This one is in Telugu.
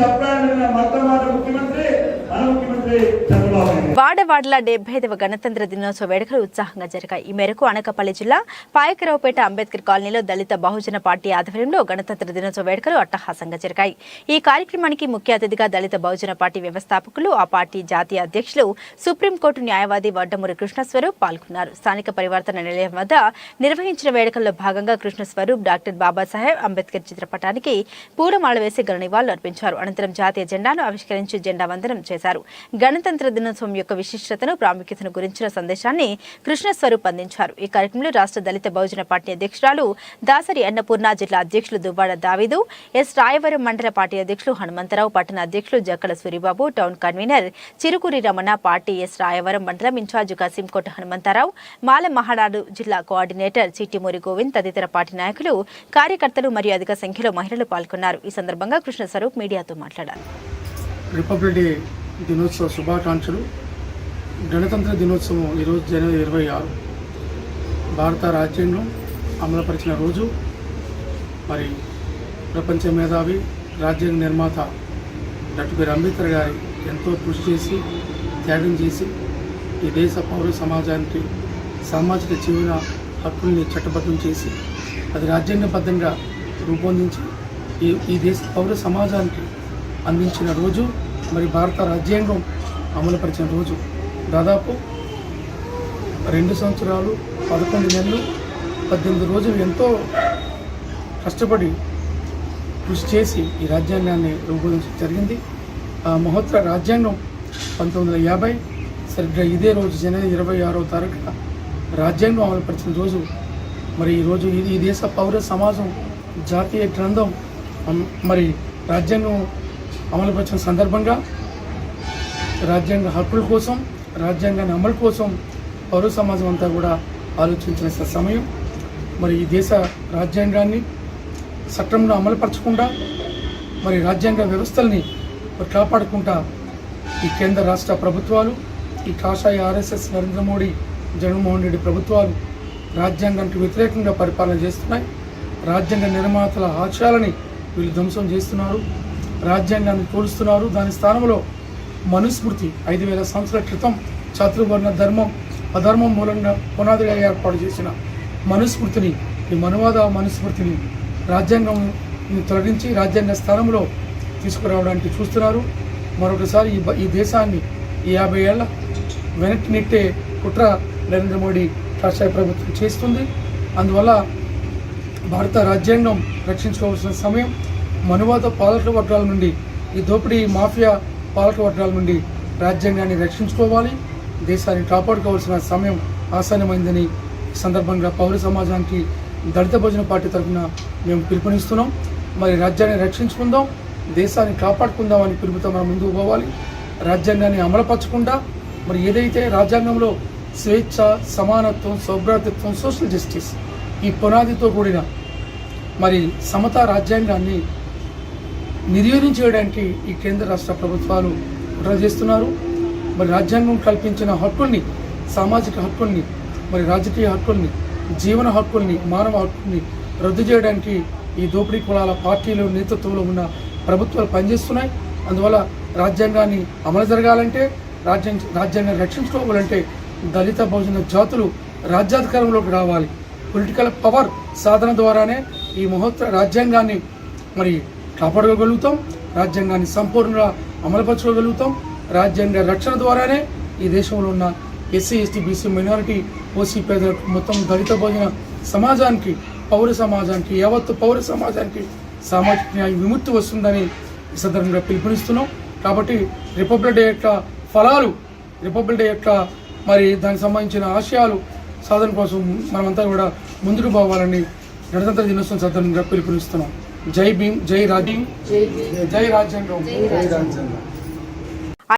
సప్లాన్ మొట్టమొదటి ముఖ్యమంత్రి వాడవాడల డెబ్బై ఐదవ గణతంత్ర దినోత్సవ వేడుకలు ఉత్సాహంగా జరిగాయి. ఈ మేరకు అనకాపల్లి జిల్లా పాయకరావుపేట అంబేద్కర్ కాలనీలో దళిత బహుజన పార్టీ ఆధ్వర్యంలో గణతంత్ర దినోత్సవ వేడుకలు అట్టహాసంగా జరిగాయి. ఈ కార్యక్రమానికి ముఖ్య అతిథిగా దళిత బహుజన పార్టీ వ్యవస్థాపకులు ఆ పార్టీ జాతీయ అధ్యక్షులు సుప్రీంకోర్టు న్యాయవాది వడ్డమూరి కృష్ణస్వరూప్ పాల్గొన్నారు. స్థానిక పరివర్తన నిలయం వద్ద నిర్వహించిన వేడుకల్లో భాగంగా కృష్ణస్వరూప్ డాక్టర్ బాబాసాహెబ్ అంబేద్కర్ చిత్రపటానికి పూలమాల వేసి ఘన నివాళులు అర్పించారు అనంతరం జాతీయ జెండాను ఆవిష్కరించి జెండా వందనం చేశారు. గణతంత్ర దినోత్సవం యొక్క విశిష్టతను ప్రాముఖ్యతను గురించిన సందేశాన్ని కృష్ణస్వరూప్ అందించారు. ఈ కార్యక్రమంలో రాష్ట్ర దళిత బహుజన పార్టీ అధ్యక్షురాలు దాసరి అన్నపూర్ణ జిల్లా అధ్యక్షులు దువ్వాడ దావిదు ఎస్ రాయవరం మండల పార్టీ అధ్యక్షులు హనుమంతరావు పట్టణ అధ్యక్షులు Jakkala Suribabu town convenor Chirukuri Ramana party S Rayavaram మండలం ఇన్ఛార్జ్ కసింకోట హనుమంతరావు మాల మహానాడు జిల్లా కోఆర్డినేటర్ చిట్టిమూరి గోవింద్ తదితర పార్టీ నాయకులు కార్యకర్తలు మరియు అధిక సంఖ్యలో మహిళలు పాల్గొన్నారు. ఈ సందర్భంగా కృష్ణ స్వరూప్ మీడియాతో మాట్లాడారు. రిపబ్లిక్ డే దినోత్సవ శుభాకాంక్షలు. గణతంత్ర దినోత్సవం ఈరోజు జనవరి ఇరవై ఆరు. భారత రాజ్యాంగం అమలుపరిచిన రోజు. మరి ప్రపంచ మేధావి రాజ్యాంగ నిర్మాత డాక్టర్ అంబేద్కర్ గారి ఎంతో కృషి చేసి త్యాగం చేసి ఈ దేశ పౌర సమాజానికి సామాజిక జీవన హక్కుల్ని చట్టబద్ధం చేసి అది రాజ్యాంగబద్ధంగా రూపొందించి ఈ ఈ దేశ పౌర సమాజానికి అందించిన రోజు. మరి భారత రాజ్యాంగం అమలుపరిచిన రోజు. దాదాపు రెండు సంవత్సరాలు పదకొండు నెలలు పద్దెనిమిది రోజులు ఎంతో కష్టపడి కృషి చేసి ఈ రాజ్యాంగాన్ని రూపొందించడం జరిగింది. ఆ మహోత్తర రాజ్యాంగం పంతొమ్మిది వందల యాభై సరిగ్గా ఇదే రోజు జనవరి ఇరవై ఆరో తారీఖున రాజ్యాంగం అమలుపరిచిన రోజు. మరి ఈ రోజు ఇది ఈ దేశ పౌర సమాజం జాతీయ గ్రంథం మరి రాజ్యాంగం అమలుపరిచిన సందర్భంగా రాజ్యాంగ హక్కుల కోసం రాజ్యాంగాన్ని అమలు కోసం పౌర సమాజం అంతా కూడా ఆలోచించిన సమయం. మరి ఈ దేశ రాజ్యాంగాన్ని సక్రమంలో అమలుపరచకుండా మరి రాజ్యాంగ వ్యవస్థల్ని కాపాడుకుంటా ఈ కేంద్ర రాష్ట్ర ప్రభుత్వాలు ఈ కాషాయ ఆర్ఎస్ఎస్ నరేంద్ర మోడీ జగన్మోహన్ రెడ్డి ప్రభుత్వాలు రాజ్యాంగానికి వ్యతిరేకంగా పరిపాలన చేస్తున్నాయి. రాజ్యాంగ నిర్మాతల ఆశయాలని వీళ్ళు ధ్వంసం చేస్తున్నారు. రాజ్యాంగాన్ని కూలుస్తున్నారు దాని స్థానంలో మనుస్మృతి ఐదు వేల సంవత్సరాల క్రితం చాతుర్వర్ణ ధర్మం అధర్మం మూలంగా పునాదిగా ఏర్పాటు చేసిన మనుస్మృతిని ఈ మనువాద మనుస్మృతిని రాజ్యాంగం తొలగించి రాజ్యాంగ స్థానంలో తీసుకురావడానికి చూస్తున్నారు. మరొకసారి ఈ ఈ దేశాన్ని ఈ యాభై ఏళ్ళ వెనక్కి నెట్టే కుట్ర నరేంద్ర మోడీ రాష్ట్ర ప్రభుత్వం చేస్తుంది. అందువల్ల భారత రాజ్యాంగం రక్షించుకోవాల్సిన సమయం మనువాత పాలక వర్గాల నుండి ఈ దోపిడీ మాఫియా పాలక వర్గాల నుండి రాజ్యాంగాన్ని రక్షించుకోవాలి. దేశాన్ని కాపాడుకోవాల్సిన సమయం ఆసన్నమైందని ఈ సందర్భంగా పౌర సమాజానికి దళిత భోజన పార్టీ తరఫున మేము పిలుపునిస్తున్నాం. మరి రాజ్యాన్ని రక్షించుకుందాం దేశాన్ని కాపాడుకుందాం అని పిలుపుతో మనం ముందుకు పోవాలి. రాజ్యాంగాన్ని అమలుపరచకుండా మరి ఏదైతే రాజ్యాంగంలో స్వేచ్ఛ సమానత్వం సౌభ్రాతత్వం సోషల్ జస్టిస్ ఈ పునాదితో కూడిన మరి సమతా రాజ్యాంగాన్ని నిర్వీర్యం చేయడానికి ఈ కేంద్ర రాష్ట్ర ప్రభుత్వాలు కుట్ర చేస్తున్నారు. మరి రాజ్యాంగం కల్పించిన హక్కుల్ని సామాజిక హక్కుల్ని మరి రాజకీయ హక్కుల్ని జీవన హక్కుల్ని మానవ హక్కుల్ని రద్దు చేయడానికి ఈ దోపిడీ కులాల పార్టీలు నేతృత్వంలో ఉన్న ప్రభుత్వాలు పనిచేస్తున్నాయి. అందువల్ల రాజ్యాంగాన్ని అమలు జరగాలంటే రాజ్యాంగ రాజ్యాంగాన్ని రక్షించుకోవాలంటే దళిత బహుజన జాతులు రాజ్యాధికారంలోకి రావాలి. పొలిటికల్ పవర్ సాధన ద్వారానే ఈ మహోత్తర రాజ్యాంగాన్ని మరి కాపాడుకోగలుగుతాం రాజ్యాంగాన్ని సంపూర్ణంగా అమలుపరచుకోగలుగుతాం. రాజ్యాంగ రక్షణ ద్వారానే ఈ దేశంలో ఉన్న SC ST BC minority OC పేదలకు మొత్తం దళిత భోజన సమాజానికి పౌర సమాజానికి యావత్తు పౌర సమాజానికి సామాజిక న్యాయ విముక్తి వస్తుందని ఈ సందర్భంగా పిలుపునిస్తున్నాం. కాబట్టి రిపబ్లిక్ డే యొక్క ఫలాలు రిపబ్లిక్ డే యొక్క మరి దానికి సంబంధించిన ఆశయాలు సాధన కోసం మనమంతా కూడా ముందుకు పోవాలని గణతంత్ర దినోత్సవం సందర్భంగా పిలుపునిస్తున్నాం. जय भीम जय राजीव जय राजन जय राजन